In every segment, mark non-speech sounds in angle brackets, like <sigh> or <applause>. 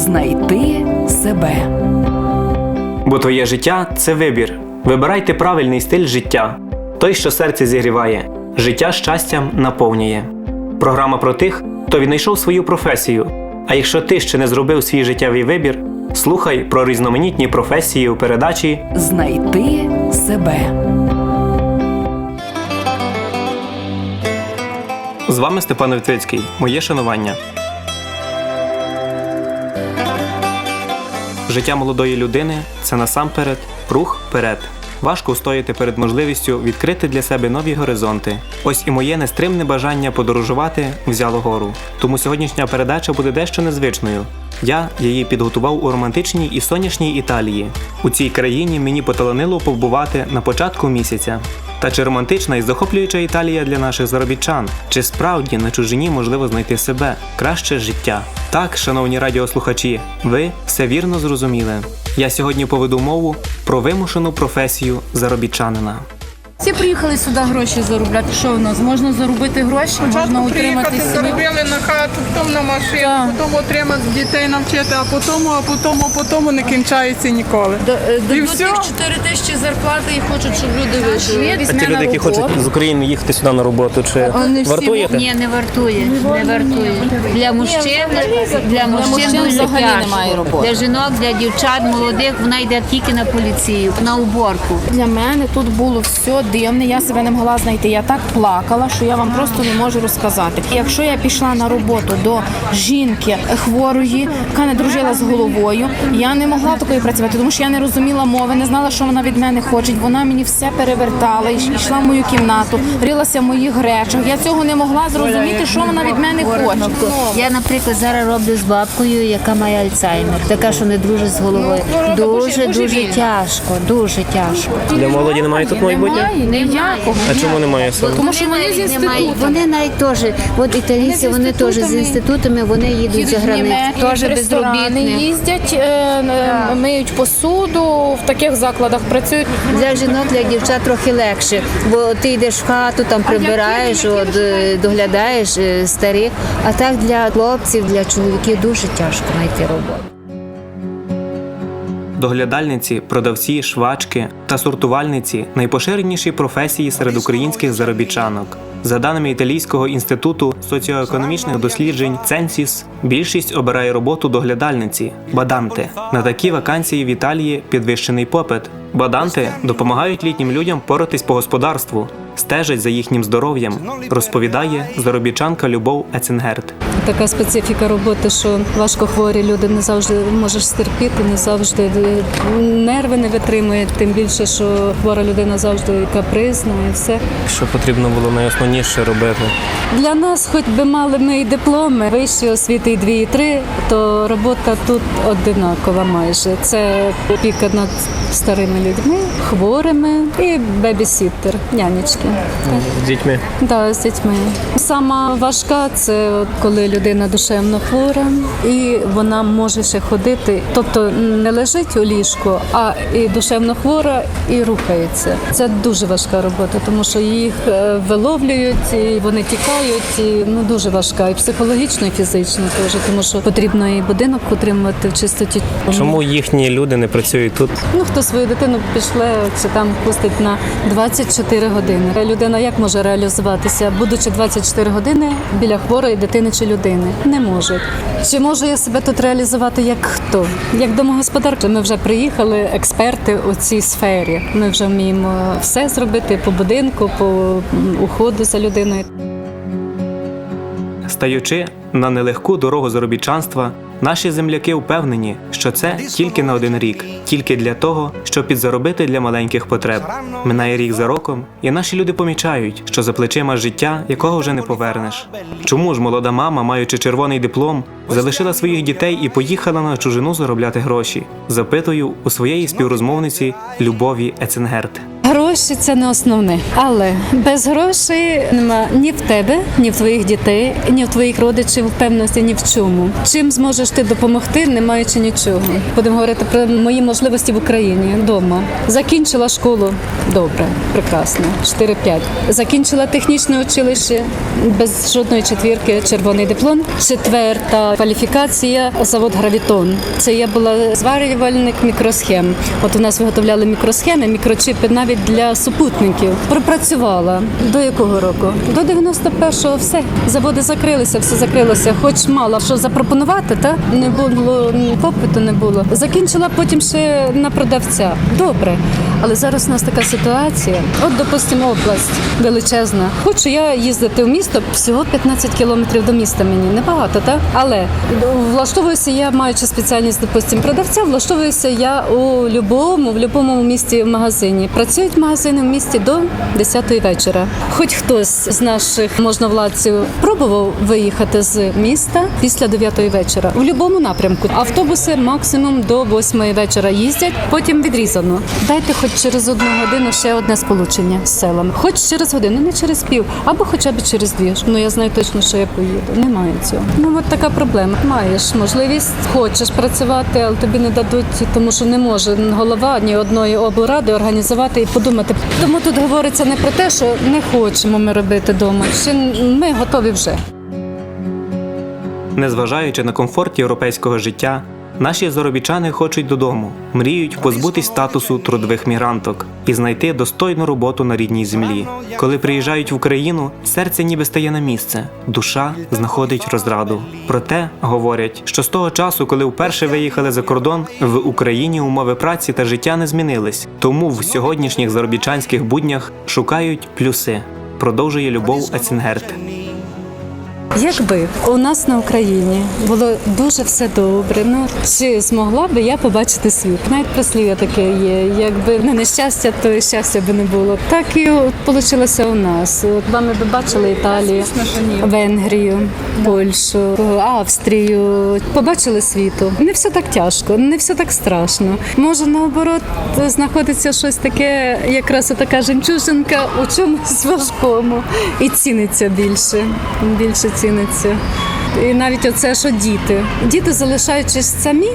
знайти себе. Бо твоє життя це вибір. Вибирайте правильний стиль життя, той, що серце зігріває, життя щастям наповнює. Програма про тих, хто віднайшов свою професію. А якщо ти ще не зробив свій життєвий вибір, слухай про різноманітні професії у передачі Знайти себе. З вами Степан Витвицький. Моє шанування. Життя молодої людини це насамперед рух вперед. Важко устояти перед можливістю відкрити для себе нові горизонти. Ось і моє нестримне бажання подорожувати взяло гору. Тому сьогоднішня передача буде дещо незвичною. Я її підготував у романтичній і сонячній Італії. У цій країні мені поталанило побувати на початку місяця. Та чи романтична і захоплююча Італія для наших заробітчан? Чи справді на чужині можливо знайти себе, краще життя? Так, шановні радіослухачі, ви все вірно зрозуміли. Я сьогодні поведу мову про вимушену професію заробітчанина. Всі приїхали сюди гроші заробляти. Що в нас? Можна заробити гроші, можна Спочатку утримати приїхати, заробили на хату, на машину, Так. потім отримати дітей навчити, а потім, а потім, а потім не кінчається ніколи. Е, І Дадуть все. їх 4 тисячі зарплати і хочуть, щоб люди вижили. А ті люди, які хочуть з України їхати сюди на роботу, чи Вони всі вартуєте? Ні, не вартує. Не вартує. Для мужчин, для мужчин мужчин дуже взагалі тяжко. немає роботи. Для жінок, для дівчат, молодих вона йде тільки на поліцію, на уборку. Для мене тут було все дивне, я себе не могла знайти. Я так плакала, що я вам просто не можу розказати. Якщо я пішла на роботу до жінки хворої, яка не дружила з головою, я не могла такою працювати, тому що я не розуміла мови, не знала, що вона від мене хоче. Вона мені все перевертала, йшла в мою кімнату, рилася в моїх речах. Я цього не могла зрозуміти, що вона від мене хоче. Я, наприклад, зараз роблю з бабкою, яка має Альцгеймер, така, що не дружить з головою. Дуже дуже тяжко, дуже тяжко. Для молоді немає тут майбутнього? Немає ніякого. А чому немає саме? Тому що вони з інститутами. Вони навіть теж, от італійці, вони теж з інститутами. Інститутами, вони їдуть за Їдуть границю. Теж безробітні. їздять, е, е, миють посуду, в таких закладах працюють. Для жінок, для дівчат трохи легше, бо ти йдеш в хату, там прибираєш, от, е, доглядаєш старих. А так для хлопців, для чоловіків дуже тяжко знайти роботу. Доглядальниці, продавці, швачки та сортувальниці найпоширеніші професії серед українських заробітчанок. За даними Італійського інституту соціоекономічних досліджень Ценсіс, більшість обирає роботу доглядальниці баданти. На такі вакансії в Італії підвищений попит. Баданти допомагають літнім людям поратись по господарству, стежать за їхнім здоров'ям, розповідає заробітчанка Любов Еценгерт. Така специфіка роботи, що важко хворі люди не завжди можеш стерпіти, не завжди е, нерви не витримують, тим більше, що хвора людина завжди капризна і все. Що потрібно було найосновніше робити? Для нас, хоч би мали ми і дипломи, вищі освіти і дві і три, то робота тут одинакова майже. Це опіка над старими людьми, хворими і бебі-сіттер, нянечки. З дітьми. Да, з дітьми. Сама важка це от коли людина душевно хвора і вона може ще ходити, тобто не лежить у ліжку, а і душевно хвора, і рухається. Це дуже важка робота, тому що їх е, виловлюють, і вони тікають. І, ну дуже важка, і психологічно, і фізично теж, тому що потрібно і будинок утримувати в чистоті. Чому їхні люди не працюють тут? Ну, хто свою дитину пішле чи там пустить на 24 години. Людина як може реалізуватися, будучи 24 години біля хворої дитини чи людини? Не можуть. Чи можу я себе тут реалізувати як хто? Як домогосподарка? Ми вже приїхали експерти у цій сфері. Ми вже вміємо все зробити по будинку, по уходу за людиною. Стаючи на нелегку дорогу заробітчанства, наші земляки впевнені, що це тільки на один рік, тільки для того, щоб підзаробити для маленьких потреб. Минає рік за роком, і наші люди помічають, що за плечима життя, якого вже не повернеш. Чому ж молода мама, маючи червоний диплом, залишила своїх дітей і поїхала на чужину заробляти гроші? Запитую у своєї співрозмовниці Любові Еценгерт. Гроші це не основне, але без грошей нема ні в тебе, ні в твоїх дітей, ні в твоїх родичів впевненості, ні в чому. Чим зможеш ти допомогти, не маючи нічого. Будемо говорити про мої можливості в Україні вдома. Закінчила школу добре, прекрасно. 4-5. Закінчила технічне училище без жодної четвірки, червоний диплом. Четверта кваліфікація завод Гравітон. Це я була зварювальник мікросхем. От у нас виготовляли мікросхеми, мікрочипи навіть для супутників. Пропрацювала до якого року? До 91-го все. Заводи закрилися, все закрилося. Хоч мала що запропонувати, та не було попиту, не було. Закінчила потім ще на продавця. Добре. Але зараз у нас така ситуація. От, допустимо, область величезна. Хочу я їздити в місто всього 15 кілометрів до міста мені. Небагато, так? Але влаштовуюся я, маючи спеціальність, допустимо, продавця, влаштовуюся я у любому, в будь-якому місті в магазині. Працюють магазини в місті до 10 вечора. Хоч хтось з наших можновладців пробував виїхати з міста після 9 вечора. В будь-якому напрямку. Автобуси максимум до 8 вечора їздять, потім відрізано. Дайте хоч через одну годину ще одне сполучення з селами. Хоч через годину, не через пів, або хоча б через дві. Ну я знаю точно, що я поїду. Немає цього. Ну от така проблема. Маєш можливість, хочеш працювати, але тобі не дадуть, тому що не може голова ні одної облради організувати і подумати. Тому тут говориться не про те, що не хочемо ми робити вдома. Чи ми готові вже. Незважаючи на комфорт європейського життя, наші заробітчани хочуть додому, мріють позбутись статусу трудових мігранток і знайти достойну роботу на рідній землі. Коли приїжджають в Україну, серце ніби стає на місце, душа знаходить розраду. Проте говорять, що з того часу, коли вперше виїхали за кордон, в Україні умови праці та життя не змінились. Тому в сьогоднішніх заробітчанських буднях шукають плюси. Продовжує Любов Аценгерт. Якби у нас на Україні було дуже все добре, ну чи змогла би я побачити світ? Навіть прислів'я таке є. Якби не нещастя, то і щастя би не було. Так і вийшло у нас. От вами би бачили Італію, Венгрію, Польщу, Австрію. Побачили світу. Не все так тяжко, не все так страшно. Може, наоборот, знаходиться щось таке, якраз така жемчужинка у чомусь важкому і ціниться більше. Більше ціниться. І навіть оце, що діти. Діти, залишаючись самі,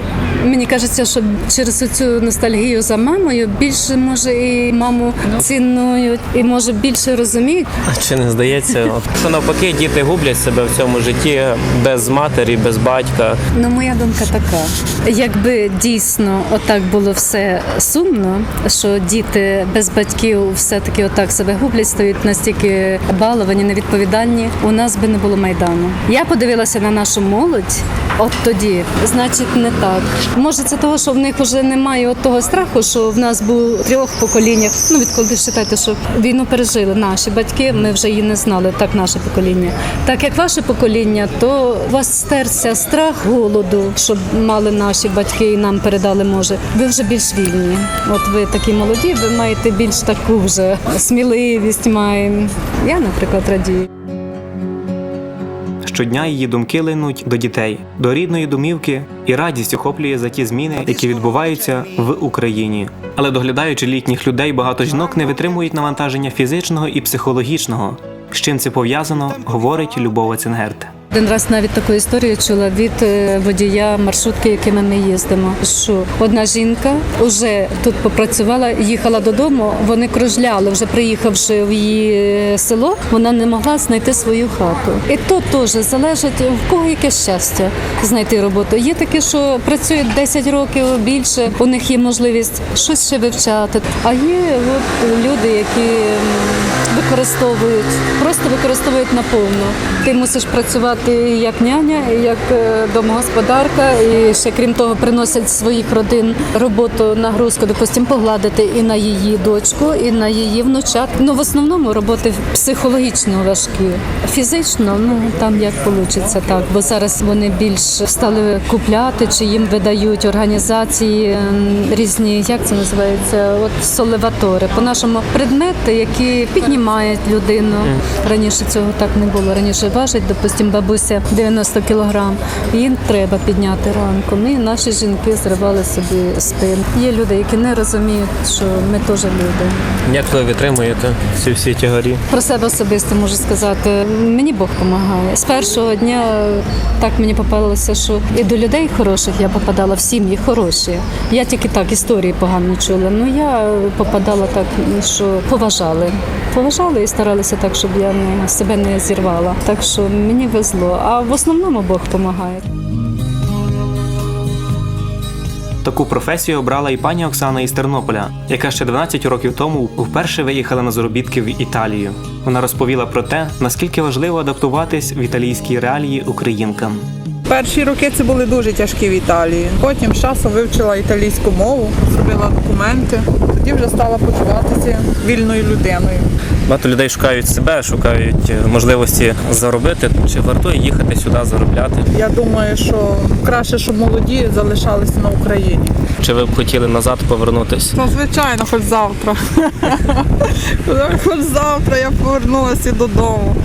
мені кажеться, що через цю ностальгію за мамою більше може і маму цінують, і може більше розуміють. А Чи не здається, що навпаки діти гублять себе в цьому житті без матері, без батька? Ну, моя думка така: якби дійсно отак було все сумно, що діти без батьків все-таки отак себе гублять, стають настільки баловані, невідповідальні, у нас би не було майдану. Я подивилася на нашу молодь. От тоді, значить, не так. Може, це того, що в них вже немає от того страху, що в нас був трьох поколіннях. Ну, відколи вважайте, що війну пережили наші батьки, ми вже її не знали, так наше покоління. Так як ваше покоління, то у вас стерся страх голоду, щоб мали наші батьки і нам передали, може. Ви вже більш вільні. От ви такі молоді, ви маєте більш таку вже сміливість. Маємо. Я, наприклад, радію. Щодня її думки линуть до дітей, до рідної домівки, і радість охоплює за ті зміни, які відбуваються в Україні. Але доглядаючи літніх людей, багато жінок не витримують навантаження фізичного і психологічного. З чим це пов'язано, говорить Любова Ценгерт. Один раз навіть таку історію чула від е, водія маршрутки, якими ми їздимо. Що одна жінка вже тут попрацювала, їхала додому. Вони кружляли, вже приїхавши в її е, село, вона не могла знайти свою хату. І то теж залежить в кого яке щастя знайти роботу. Є такі, що працюють 10 років більше, у них є можливість щось ще вивчати. А є от люди, які використовують, просто використовують наповну. Ти мусиш працювати і як няня, і як е, домогосподарка, і ще крім того, приносять своїх родин роботу нагрузку, допустим, погладити і на її дочку, і на її внучат. Ну в основному роботи психологічно важкі. Фізично, ну там як вийде, так. Бо зараз вони більш стали купляти, чи їм видають організації різні, як це називається, от солеватори. По-нашому предмети, які піднімають людину. Раніше цього так не було. Раніше важить, допустим, бабуся бабуся 90 кілограм. Їй треба підняти ранком. І наші жінки зривали собі спину. Є люди, які не розуміють, що ми теж люди. Як ви витримуєте ці всі тягарі? Про себе особисто можу сказати. Мені Бог допомагає. З першого дня так мені попалося, що і до людей хороших я попадала в сім'ї хороші. Я тільки так історії погано чула. Ну я попадала так, що поважали. Поважали і старалися так, щоб я себе не зірвала. Так що мені везло. А в основному Бог допомагає. Таку професію обрала і пані Оксана із Тернополя, яка ще 12 років тому вперше виїхала на заробітки в Італію. Вона розповіла про те, наскільки важливо адаптуватись в італійські реалії українкам. Перші роки це були дуже тяжкі в Італії. Потім з часом вивчила італійську мову, зробила документи. Тоді вже стала почуватися вільною людиною. Багато людей шукають себе, шукають е, можливості заробити. Чи вартує їхати сюди заробляти? Я думаю, що краще, щоб молоді залишалися на Україні. Чи ви б хотіли назад повернутися? Ну, звичайно, хоч завтра. <laughs> хоч завтра я повернулася додому.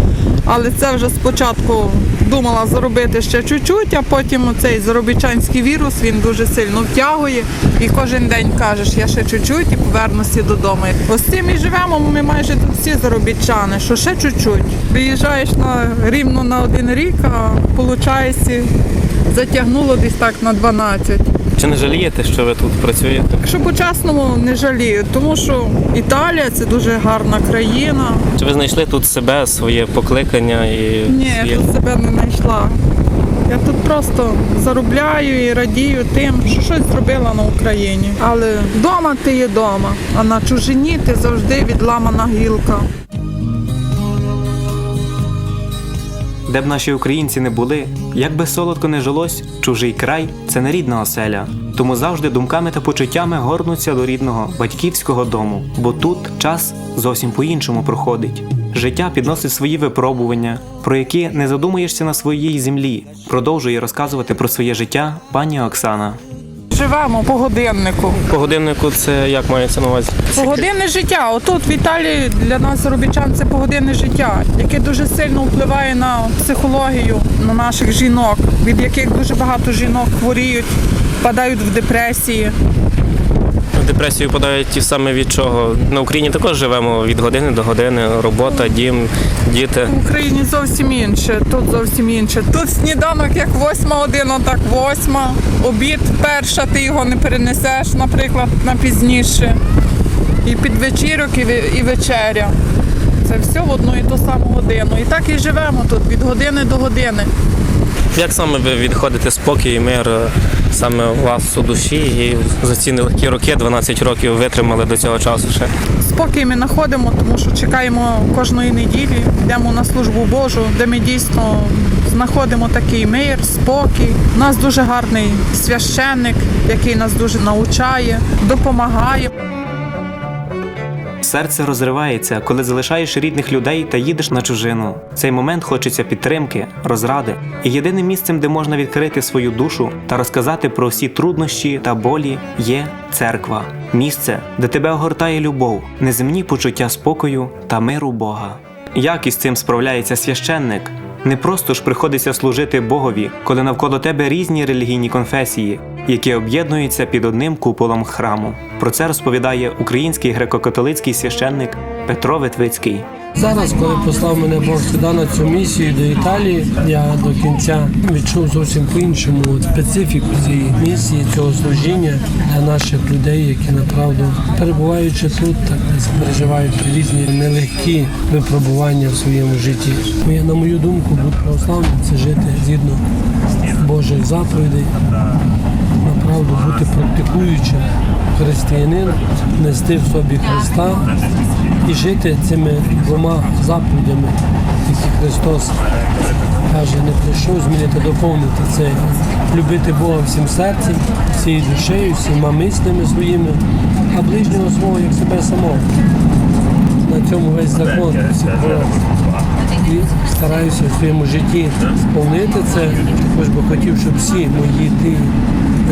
Але це вже спочатку думала заробити ще чуть-чуть, а потім цей заробітчанський вірус він дуже сильно втягує. І кожен день кажеш, я ще чуть-чуть і повернуся додому. Ось цим і живемо. Ми майже тут всі заробітчани, що ще чуть-чуть. Приїжджаєш на рівно на один рік, а виходить, затягнуло десь так на 12. Чи не жалієте, що ви тут працюєте? Якщо по-чесному не жалію, тому що Італія це дуже гарна країна. Чи ви знайшли тут себе, своє покликання і Ні, я тут себе не знайшла. Я тут просто заробляю і радію тим, що щось зробила на Україні. Але вдома ти є вдома, а на чужині ти завжди відламана гілка. Де б наші українці не були, як би солодко не жилось, чужий край це не рідна оселя. Тому завжди думками та почуттями горнуться до рідного батьківського дому, бо тут час зовсім по-іншому проходить. Життя підносить свої випробування, про які не задумуєшся на своїй землі. Продовжує розказувати про своє життя пані Оксана. Живемо по годиннику. По годиннику це як мається на увазі? Погодинне життя. Отут в Італії для нас, робітчан, це погодинне життя, яке дуже сильно впливає на психологію, на наших жінок, від яких дуже багато жінок хворіють, впадають в депресії. Депресію подають ті саме від чого. На Україні також живемо від години до години. Робота, дім, діти. В Україні зовсім інше, тут зовсім інше. Тут сніданок як восьма година, так восьма. Обід перша, ти його не перенесеш, наприклад, на пізніше. І підвечірок, і і вечеря. Це все в одну і ту саму годину. І так і живемо тут від години до години. Як саме ви відходите спокій і мир саме вас у душі і за ці нелегкі роки, 12 років витримали до цього часу ще? Спокій ми знаходимо, тому що чекаємо кожної неділі, йдемо на службу Божу, де ми дійсно знаходимо такий мир, спокій. У нас дуже гарний священник, який нас дуже навчає, допомагає. Серце розривається, коли залишаєш рідних людей та їдеш на чужину. Цей момент хочеться підтримки, розради. І єдиним місцем, де можна відкрити свою душу та розказати про всі труднощі та болі, є церква. Місце, де тебе огортає любов, неземні почуття спокою та миру Бога. Як із цим справляється священник? Не просто ж приходиться служити Богові, коли навколо тебе різні релігійні конфесії, які об'єднуються під одним куполом храму. Про це розповідає український греко-католицький священник Петро Ветвицький. Зараз, коли послав мене Бог сюди на цю місію до Італії, я до кінця відчув зовсім по-іншому специфіку цієї місії, цього служіння для наших людей, які направду перебуваючи тут, так переживають різні нелегкі випробування в своєму житті. Моя, на мою думку, бути православним це жити згідно Божих заповідей, направду бути практикуючим християнин, нести в собі Христа і жити цими двома заповідями, які Христос каже, не прийшов змінити, доповнити це. Любити Бога всім серцем, всією душею, всіма мислями своїми, а ближнього свого як себе самого. На цьому весь закон. І стараюся в своєму житті сповнити це. Також би хотів, щоб всі мої ті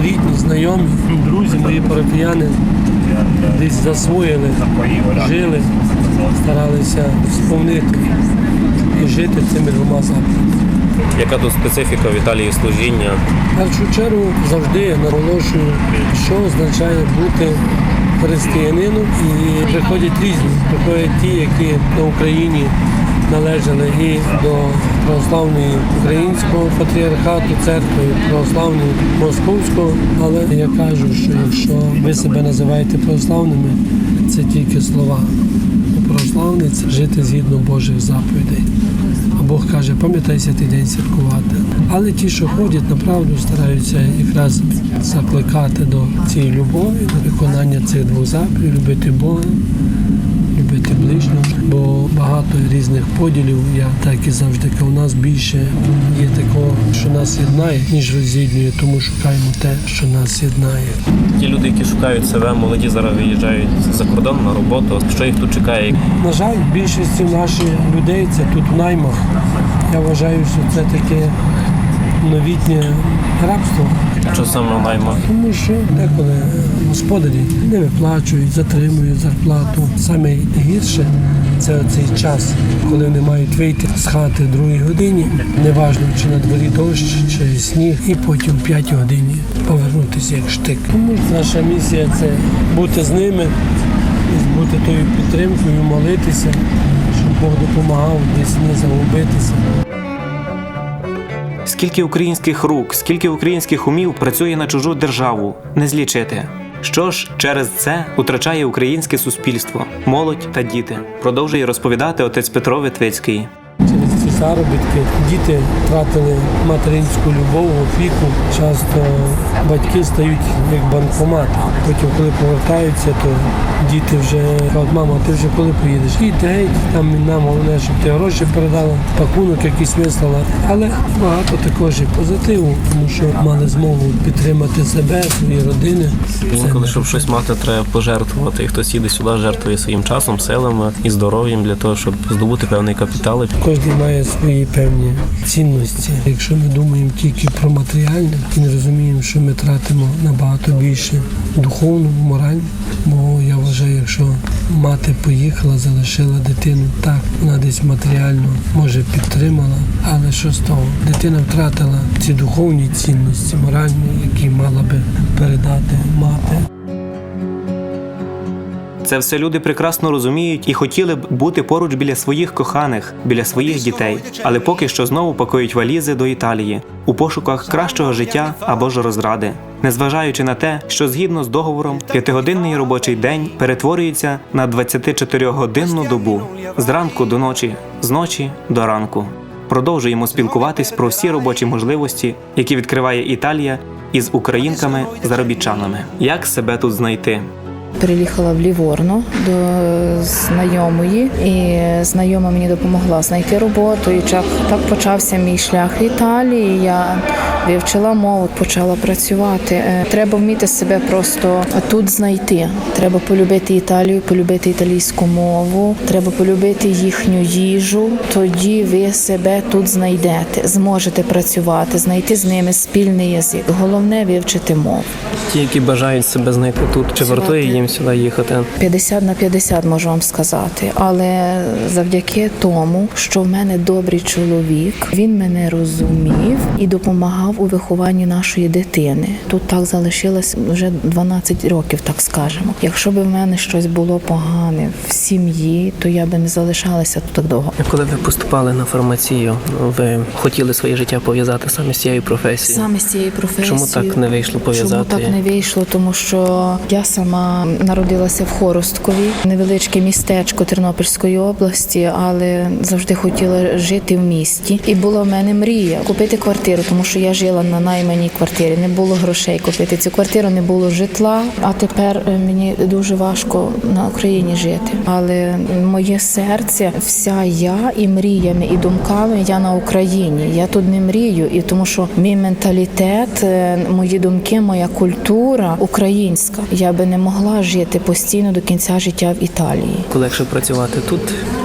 рідні, знайомі, друзі, мої парафіяни десь засвоїли, жили, старалися сповнити і жити цими двома заповідями. Яка тут специфіка в Італії служіння? В першу чергу завжди наголошую, що означає бути християнином. І приходять різні. Приходять ті, які на Україні належали і до православної українського патріархату, церкви, православної московського. Але я кажу, що якщо ви себе називаєте православними, це тільки слова. Православний це жити згідно Божих заповідей. А Бог каже, пам'ятайся ти день святкувати. Але ті, що ходять, направду стараються якраз закликати до цієї любові, до виконання цих двох заповідей, любити Бога, любити ближнього. Бо багато різних поділів, я так і завжди кажу, у нас більше є такого, що нас єднає, ніж роз'єднує, тому шукаємо те, що нас єднає. Ті люди, які шукають себе, молоді зараз виїжджають за кордон на роботу. Що їх тут чекає? На жаль, більшості наших людей це тут в наймах. Я вважаю, що це таке новітнє рабство, Що саме в тому що деколи господарі не виплачують, затримують зарплату. Саме гірше це цей час, коли вони мають вийти з хати в другій годині, неважно чи на дворі дощ, чи сніг, і потім в п'ятій годині повернутися як штик. Тому наша місія це бути з ними, бути тою підтримкою, молитися, щоб Бог допомагав десь не загубитися. Скільки українських рук, скільки українських умів працює на чужу державу, не злічити. Що ж через це втрачає українське суспільство, молодь та діти, продовжує розповідати отець Петро Витвицький. Заробітки діти втратили материнську любов, опіку. Часто батьки стають як банкомат. Потім, коли повертаються, то діти вже кажуть, мама, ти вже коли поїдеш? І геть, там нам головне, щоб ти гроші передала, пакунок якийсь вислала. Але багато також і позитиву, тому що мали змогу підтримати себе, свої родини. Інколи, щоб щось мати, треба пожертвувати. І хтось їде сюди, жертвує своїм часом, силами і здоров'ям для того, щоб здобути певний капітал. Кожен має свої певні цінності. Якщо ми думаємо тільки про матеріальне і не розуміємо, що ми тратимо набагато більше духовну, моральну. Бо я вважаю, якщо мати поїхала, залишила дитину, так вона десь матеріально може підтримала, але що з того? Дитина втратила ці духовні цінності, моральні, які мала би передати мати. Це все люди прекрасно розуміють і хотіли б бути поруч біля своїх коханих, біля своїх дітей, але поки що знову пакують валізи до Італії у пошуках кращого життя або ж розради, незважаючи на те, що згідно з договором п'ятигодинний робочий день перетворюється на 24-годинну добу. Зранку до ночі, з ночі до ранку. Продовжуємо спілкуватись про всі робочі можливості, які відкриває Італія із українками-заробітчанами. Як себе тут знайти? Переїхала в Ліворно до знайомої, і знайома мені допомогла знайти роботу. І так, так почався мій шлях в Італії. Я вивчила мову, почала працювати. Е, Треба вміти себе просто тут знайти. Треба полюбити Італію, полюбити італійську мову, треба полюбити їхню їжу. Тоді ви себе тут знайдете, зможете працювати, знайти з ними спільний язик. Головне вивчити мову. Ті, які бажають себе знайти тут, чи вартує їм сюди їхати? 50 на 50 можу вам сказати, але завдяки тому, що в мене добрий чоловік, він мене розумів і допомагав у вихованні нашої дитини. Тут так залишилось вже 12 років, так скажемо. Якщо б в мене щось було погане в сім'ї, то я би не залишалася тут так довго. Коли ви поступали на фармацію, ви хотіли своє життя пов'язати саме з цією професією? Саме з цією професією. Чому так не вийшло пов'язати? Чому так не вийшло? Тому що я сама народилася в Хоросткові, невеличке містечко Тернопільської області, але завжди хотіла жити в місті. І була в мене мрія купити квартиру, тому що я жила на найманій квартирі. Не було грошей купити цю квартиру, не було житла. А тепер е, мені дуже важко на Україні жити. Але моє серце, вся я і мріями, і думками я на Україні. Я тут не мрію, і тому що мій менталітет, е, мої думки, моя культура українська. Я би не могла жити постійно до кінця життя в Італії. Легше працювати тут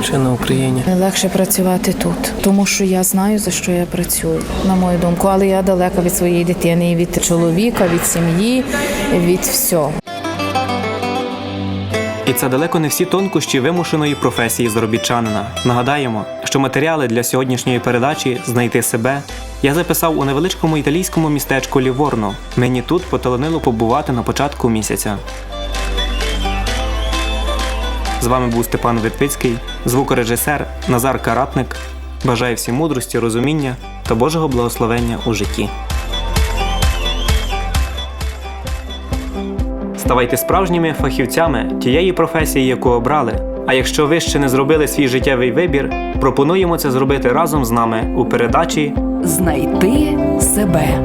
чи на Україні? Легше працювати тут, тому що я знаю за що я працюю, на мою думку. Але я далека від своєї дитини, і від чоловіка, від сім'ї, від всього. І це далеко не всі тонкощі вимушеної професії заробітчанина. Нагадаємо, що матеріали для сьогоднішньої передачі Знайти себе я записав у невеличкому італійському містечку Ліворно. Мені тут поталанило побувати на початку місяця. З вами був Степан Витвицький, звукорежисер Назар Каратник. Бажаю всім мудрості, розуміння та Божого благословення у житті. Ставайте справжніми фахівцями тієї професії, яку обрали. А якщо ви ще не зробили свій життєвий вибір, пропонуємо це зробити разом з нами у передачі Знайти себе.